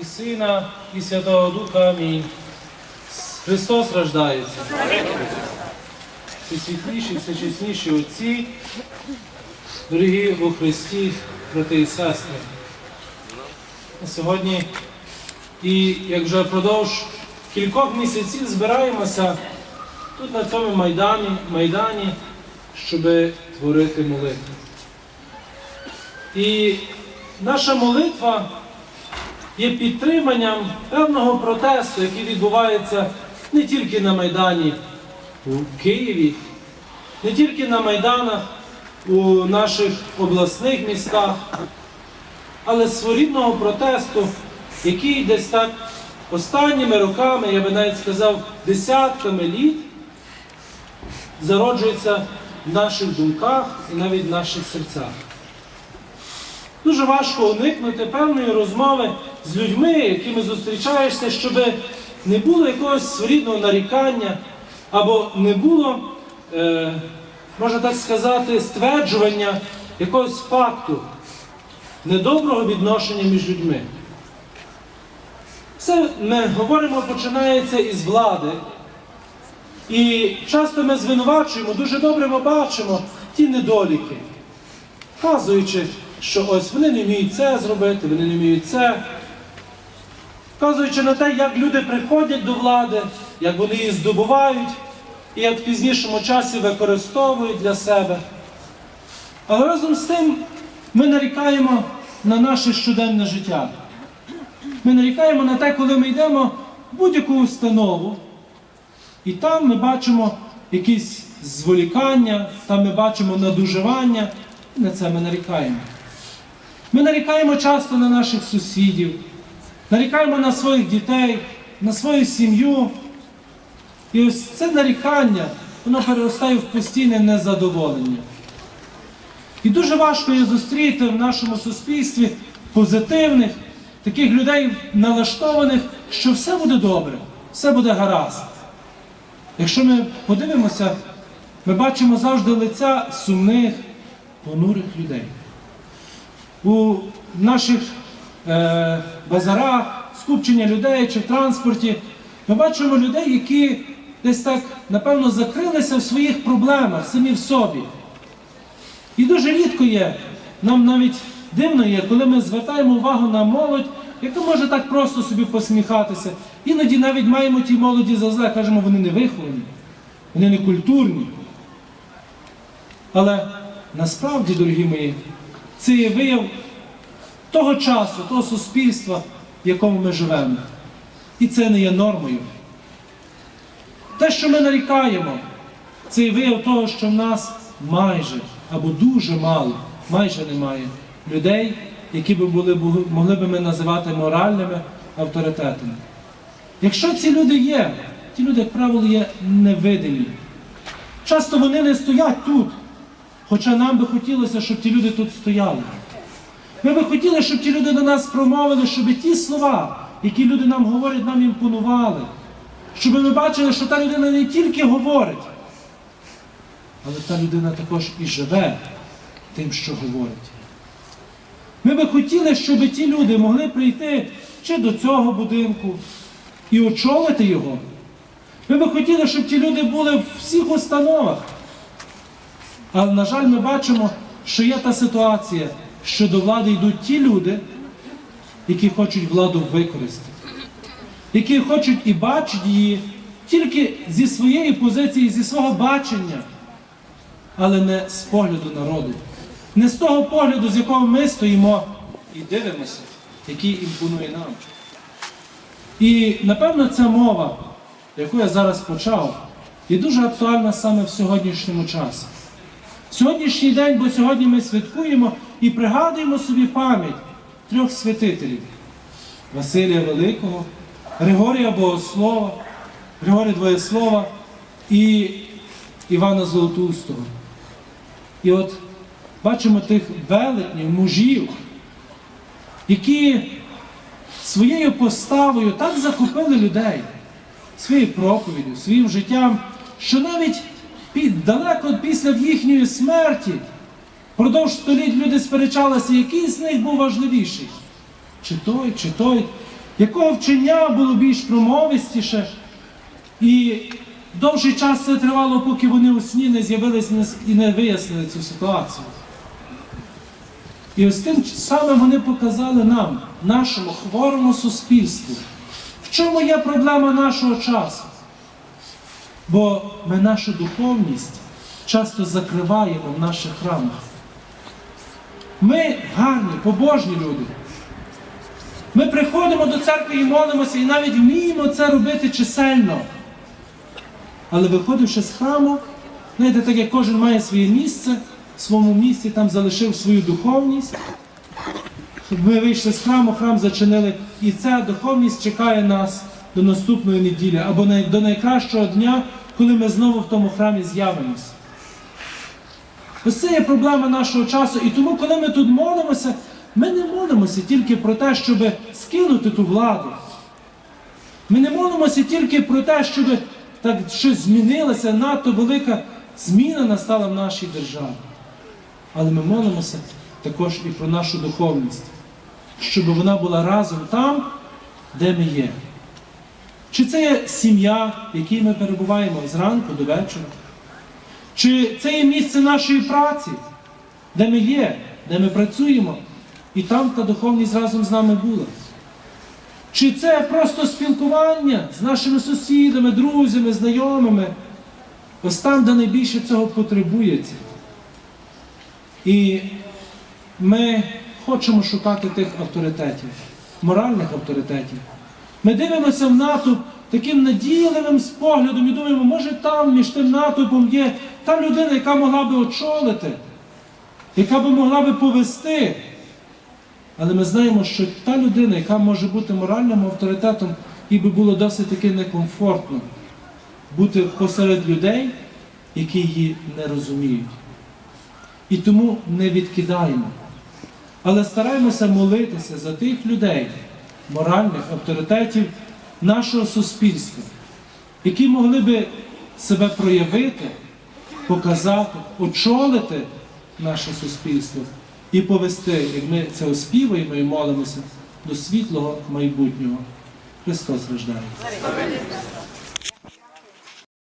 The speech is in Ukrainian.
і Сина, і Святого Духа. Амінь. Христос рождається. Всі світліші, все чесніші отці, дорогі у Христі, брати і сестри. Сьогодні і як вже впродовж кількох місяців збираємося тут на цьому майдані, майдані щоб творити молитву. І наша молитва є підтриманням певного протесту, який відбувається не тільки на Майдані у Києві, не тільки на Майданах у наших обласних містах, але своєрідного протесту, який десь так останніми роками, я би навіть сказав, десятками літ зароджується в наших думках і навіть в наших серцях. Дуже важко уникнути певної розмови з людьми, якими зустрічаєшся, щоб не було якогось своєрідного нарікання, або не було, е, можна так сказати, стверджування якогось факту недоброго відношення між людьми. Все ми говоримо, починається із влади. І часто ми звинувачуємо, дуже добре ми бачимо ті недоліки, вказуючи, що ось вони не вміють це зробити, вони не вміють це. Вказуючи на те, як люди приходять до влади, як вони її здобувають, і як в пізнішому часі використовують для себе. Але разом з тим ми нарікаємо на наше щоденне життя. Ми нарікаємо на те, коли ми йдемо в будь-яку установу, і там ми бачимо якісь зволікання, там ми бачимо надуживання, і на це ми нарікаємо. Ми нарікаємо часто на наших сусідів, нарікаємо на своїх дітей, на свою сім'ю. І ось це нарікання, воно переростає в постійне незадоволення. І дуже важко є зустріти в нашому суспільстві позитивних, таких людей налаштованих, що все буде добре, все буде гаразд. Якщо ми подивимося, ми бачимо завжди лиця сумних, понурих людей. У наших базарах, скупчення людей чи в транспорті, ми бачимо людей, які десь так, напевно, закрилися в своїх проблемах самі в собі. І дуже рідко є, нам навіть дивно є, коли ми звертаємо увагу на молодь, яка може так просто собі посміхатися. Іноді навіть маємо ті молоді за зле, кажемо, вони не виховані, вони не культурні. Але насправді, дорогі мої, це є вияв того часу, того суспільства, в якому ми живемо. І це не є нормою. Те, що ми нарікаємо, це є вияв того, що в нас майже або дуже мало, майже немає людей, які би були, могли би ми називати моральними авторитетами. Якщо ці люди є, ті люди, як правило, є невидимі. Часто вони не стоять тут, хоча нам би хотілося, щоб ті люди тут стояли. Ми би хотіли, щоб ті люди до нас промовили, щоб ті слова, які люди нам говорять, нам імпонували. Щоб ми бачили, що та людина не тільки говорить, але та людина також і живе тим, що говорить. Ми би хотіли, щоб ті люди могли прийти чи до цього будинку і очолити його. Ми би хотіли, щоб ті люди були в всіх установах. Але, на жаль, ми бачимо, що є та ситуація, що до влади йдуть ті люди, які хочуть владу використати, які хочуть і бачать її тільки зі своєї позиції, зі свого бачення, але не з погляду народу. Не з того погляду, з якого ми стоїмо і дивимося, який імпонує нам. І напевно ця мова, яку я зараз почав, є дуже актуальна саме в сьогоднішньому часі. Сьогоднішній день, бо сьогодні ми святкуємо і пригадуємо собі пам'ять трьох святителів Василія Великого, Григорія Богослова, Григорія Двоєслова і Івана Золотоустого. І от бачимо тих велетнів, мужів, які своєю поставою так захопили людей, своєю проповіддю, своїм життям, що навіть під, далеко після їхньої смерті продовж століть люди сперечалися, який з них був важливіший. Чи той, чи той. якого вчення було більш промовистіше. І довший час це тривало, поки вони у сні не з'явилися і не вияснили цю ситуацію. І ось тим самим вони показали нам, нашому хворому суспільству, в чому є проблема нашого часу. Бо ми нашу духовність часто закриваємо в наших храмах. Ми гарні, побожні люди. Ми приходимо до церкви і молимося, і навіть вміємо це робити чисельно. Але виходивши з храму, знаєте, так як кожен має своє місце, в своєму місці там залишив свою духовність. Ми вийшли з храму, храм зачинили, і ця духовність чекає нас до наступної неділі або до найкращого дня, коли ми знову в тому храмі з'явимося. Ось це є проблема нашого часу. І тому, коли ми тут молимося, ми не молимося тільки про те, щоб скинути ту владу. Ми не молимося тільки про те, щоб так щось змінилося, надто велика зміна настала в нашій державі. Але ми молимося також і про нашу духовність, щоб вона була разом там, де ми є. Чи це є сім'я, в якій ми перебуваємо зранку до вечора? Чи це є місце нашої праці, де ми є, де ми працюємо, і там та духовність разом з нами була? Чи це просто спілкування з нашими сусідами, друзями, знайомими? Ось там, де найбільше цього потребується. І ми хочемо шукати тих авторитетів, моральних авторитетів. Ми дивимося в натовп таким надійливим поглядом і думаємо, може там між тим натовпом є та людина, яка могла би очолити, яка би могла би повести. Але ми знаємо, що та людина, яка може бути моральним авторитетом, їй би було досить таки некомфортно бути посеред людей, які її не розуміють. І тому не відкидаємо. Але стараємося молитися за тих людей, моральних авторитетів нашого суспільства, які могли би себе проявити, показати, очолити наше суспільство і повести, як ми це оспівуємо і молимося, до світлого майбутнього. Христос рождається.